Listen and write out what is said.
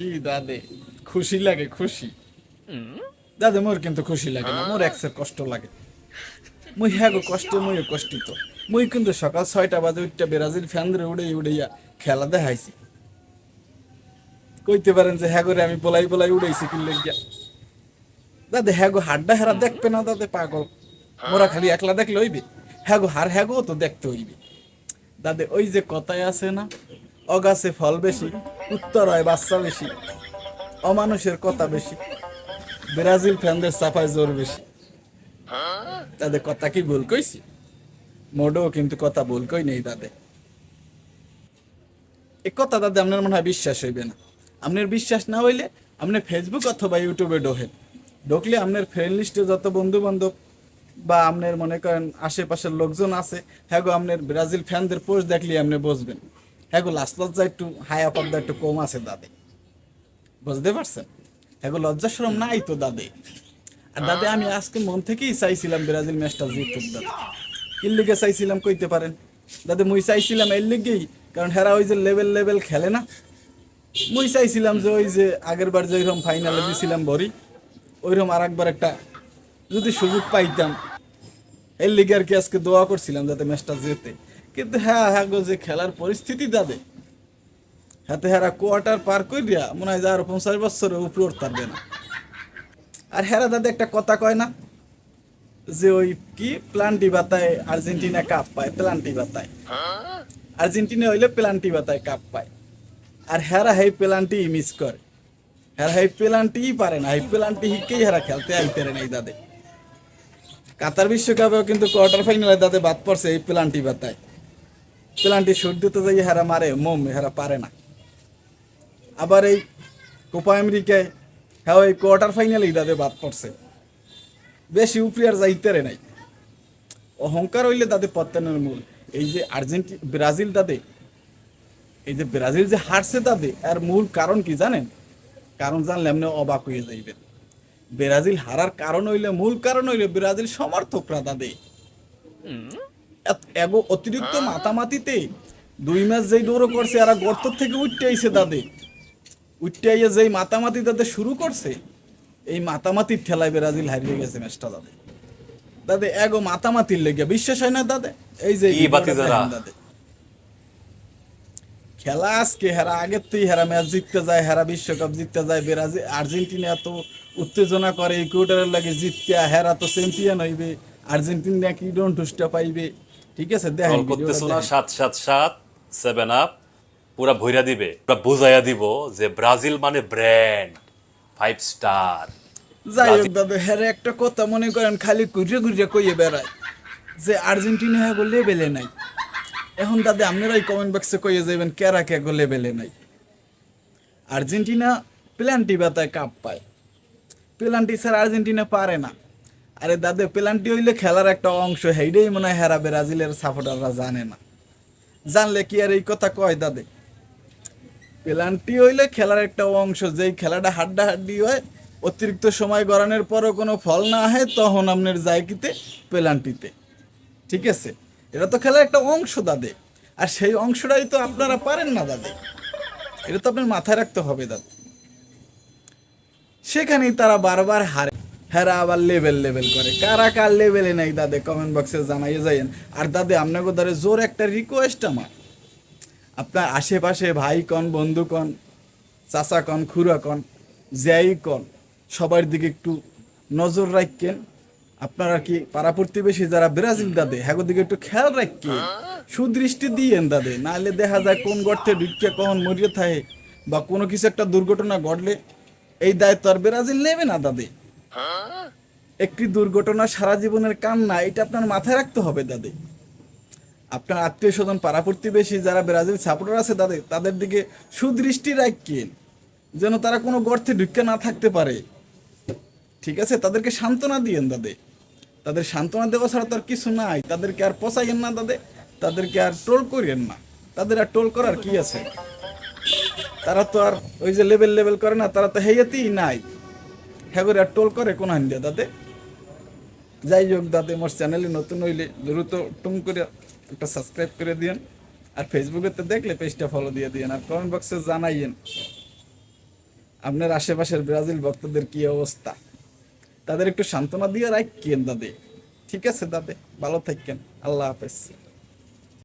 কি দাদে? খুশি লাগে, খুশি। দাদে, মোর কিন্তু খুশি লাগে না, মোর এক্সের কষ্ট লাগে। মুই মুইও কষ্টিত। মুই কিন্তু সকাল ছয়টা বাজে উঠটা ব্রাজিল উড়ে খেলা দেখাইছি। কইতে পারেন যে হ্যাঁ করে আমি বলাই বলাই উড়াইছি কিনলে গিয়া দাদে হ্যাঁ গো হাড্ডা হেরা দেখবে না দাদে, পাগল? মোরা খালি একলা দেখলে হইবে? হ্যাঁ গো হার হ্যাঁ গো তো দেখতে হইবে। দাদে, ওই যে কথায় আছে না, অগাছে ফল বেশি। উত্তর হয় বাচ্চা বেশি, অমানুষের কথা বেশি, ব্রাজিল ফ্যানদের সাফাই জোর বেশি। তাদের কথা কি ভুল কইছি? মোডও কিন্তু কথা ভুল কই নেই দাদে এ কথা দাদা আপনার মনে হয় বিশ্বাস হইবে না। আপনার বিশ্বাস না হইলে আপনি ফেসবুক অথবা ইউটিউবে ঢোকেন ঢুকলে আপনার ফ্রেন্ড লিস্টে যত বন্ধু বান্ধব বা আপনার মনে করেন আশেপাশের লোকজন আছে হ্যাঁ গো, আপনার ব্রাজিল ফ্যানদের পোস্ট দেখলে আপনি বসবেন হ্যাঁ লাস্ট লজ্জা একটু হায়া পর্দা একটু কম আছে দাদে। বুঝতে পারছেন? হ্যাঁ লজ্জা সরম নাই তো দাদে। আর দাদে, আমি আজকে মন থেকেই চাইছিলাম ব্রাজিল ম্যাচটা জিতুক দাদা। এর লিগে চাইছিলাম, কইতে পারেন? দাদা, মুই চাইছিলাম এর লিগেই, কারণ হেরা ওই যে লেভেল লেভেল খেলে না? মুই চাইছিলাম যে ওই যে আগের বার যেরকম ফাইনালে দিছিলাম বরি ওইরকম আর একবার একটা যদি সুযোগ পাইতাম, এর লিগে আর কি আজকে দোয়া করছিলাম যাতে ম্যাচটা জেতে। কিন্তু হ্যাঁ হ্যাঁ গো, যে খেলার পরিস্থিতি দাদে হাতে হেরা কোয়ার্টার পার করিয়া মনে হয় যে আরও পঞ্চাশ বছরের উপরে উঠতে পারবে না। আর হেরা দাদা একটা কথা কয় না? যে ওই কি? প্লান্টি বাতায় আর্জেন্টিনা কাপ পায়, প্লান্টি বাতায়। আর্জেন্টিনা হইলে প্লান্টি বাতায় কাপ পায়। আর হেরা হেই প্লান্টি মিস করে। হেরা হেই প্লান্টি পারে না, হেই প্লান্টি হিকেই হেরা খেলতে আইতে নাই দাদে। কাতার বিশ্বকাপেও কিন্তু কোয়ার্টার ফাইনালে দাদে বাদ পড়ছে এই প্লান্টি বাতায়। প্লান্টি শুট দিতে যাই, হেরা মারে, মোম, হেরা পারে না। আবার এই কোপা আমেরিকায় হ্যাঁ ওই কোয়ার্টার ফাইনালেই দাদে বাদ পড়ছে। বেশি উপরে আর যাইতে নাই। অহংকার হইলে তাদের পত্তানের মূল। এই যে আর্জেন্টি, ব্রাজিল তাদে এই যে ব্রাজিল যে হারছে দাদে আর মূল কারণ কি জানেন? কারণ জানলে আপনি অবাক হয়ে যাইবেন। ব্রাজিল হারার কারণ হইলে, মূল কারণ হইলে ব্রাজিল সমর্থকরা এগো অতিরিক্ত মাতামাতিতে দুই ম্যাচ যেই দৌড় করছে আর গর্ত থেকে উঠতে আইছে তাদের। উঠতে আইয়ে যেই মাতামাতি তাদের শুরু করছে এই মাতামাতির ঠেলায় ব্রাজিল হারিয়ে গেছে ম্যাচটা দাদে দাদে এগো মাতামাতির লেগে বিশ্বাস হয় না দাদে এই যে দাদে। খেলা আজকে হেরা আগের তুই হেরা ম্যাচ জিততে যায় হেরা বিশ্বকাপ জিততে যায় ব্রাজিল আর্জেন্টিনা এত উত্তেজনা করে ইকুয়েটারের লাগে জিততে হেরা তো চ্যাম্পিয়ন হইবে আর্জেন্টিনা কি ডোন ঠুসটা পাইবে? ঠিক আছে দেখেন কল করতেছো না। সাত সাত সাত সেভেন আপ পুরা ভইরা দিবে পুরা বুঝাইয়া দিব যে ব্রাজিল মানে ব্র্যান্ড ফাইভ স্টার যাই হোক দাদা হ্যাঁ একটা কথা মনে করেন খালি ঘুরে ঘুরে কইয়ে বেড়ায় যে আর্জেন্টিনা হ্যাঁ লেভেলে নাই। এখন দাদা আপনারাই কমেন্ট বক্সে কইয়ে যাবেন কেরা কে গো লেভেলে নাই। আর্জেন্টিনা প্ল্যান্টি বাতায় কাপ পায়। প্ল্যান্টি স্যার আর্জেন্টিনা পারে না। আরে দাদে প্ল্যান্টি হইলে খেলার একটা অংশ হেইডেই মনে হয় হেরা ব্রাজিলের সাপোর্টাররা জানে না। জানলে কি আর এই কথা কয় দাদে? পেনাল্টি হইলে খেলার একটা অংশ, যেই খেলাটা হাড্ডা হাড্ডি হয়, অতিরিক্ত সময় গড়ানোর পরও কোনো ফল না হয়, তখন আপনার যায় কিতে? পেনাল্টিতে ঠিক আছে? এটা তো খেলার একটা অংশ দাদে। আর সেই অংশটাই তো আপনারা পারেন না দাদে। এটা তো আপনার মাথায় রাখতে হবে দাদা। সেখানেই তারা বারবার হারে হেরা আবার লেভেল লেভেল করে। কারা কার লেভেলে নাই দাদে কমেন্ট বক্সে জানাইয়ে যাইয়েন। আর দাদে আপনাকে ধরে জোর একটা রিকোয়েস্ট আমার। আপনার আশেপাশে ভাই কন, বন্ধু কন, চাচা কন, খুড়া কন, যাই কন, সবার দিকে একটু নজর রাখেন। আপনারা কি পাড়া প্রতিবেশী যারা ব্রাজিল দাদে হ্যাঁ দিকে একটু খেয়াল রাখেন। সুদৃষ্টি দিয়েন দাদে, নাহলে দেখা যায় কোন গর্তে ঢুকিয়ে কখন মরিয়ে থাকে বা কোনো কিছু একটা দুর্ঘটনা ঘটলে এই দায়িত্ব আর ব্রাজিল নেবে না দাদে। একটি দুর্ঘটনা সারা জীবনের কান্না, এটা আপনার মাথায় রাখতে হবে, দাদে। আপনার আত্মীয় স্বজন পাড়া প্রতিবেশী, যারা ব্রাজিল সাপোর্টার আছে তাদের তাদের দিকে সুদৃষ্টি রাখেন, যেন তারা কোনো গর্তে ঢুকে না থাকতে পারে। ঠিক আছে? তাদেরকে সান্ত্বনা দিয়েন, দাদে। তাদের সান্ত্বনা দেওয়া ছাড়া তো আর কিছু নাই। তাদেরকে আর পচাইয়েন না, দাদে। তাদেরকে আর টোল করিয়েন না। তাদের আর টোল করার কি আছে? তারা তো আর ওই যে লেভেল লেভেল করে না, তারা তো হেয়াতেই নাই। হ্যাঁ করে আর টোল করে কোন হান দিয়ে দাদে যাই হোক দাদা মোর চ্যানেলে নতুন হইলে দ্রুত টুম করে একটা সাবস্ক্রাইব করে দিয়েন। আর ফেসবুকে তো দেখলে পেজটা ফলো দিয়ে দিয়েন। আর কমেন্ট বক্সে জানাইয়েন আপনার আশেপাশের ব্রাজিল ভক্তদের কি অবস্থা? তাদের একটু সান্ত্বনা দিয়ে রাখেন দাদে ঠিক আছে দাদে ভালো থাকেন। আল্লাহ হাফেজ।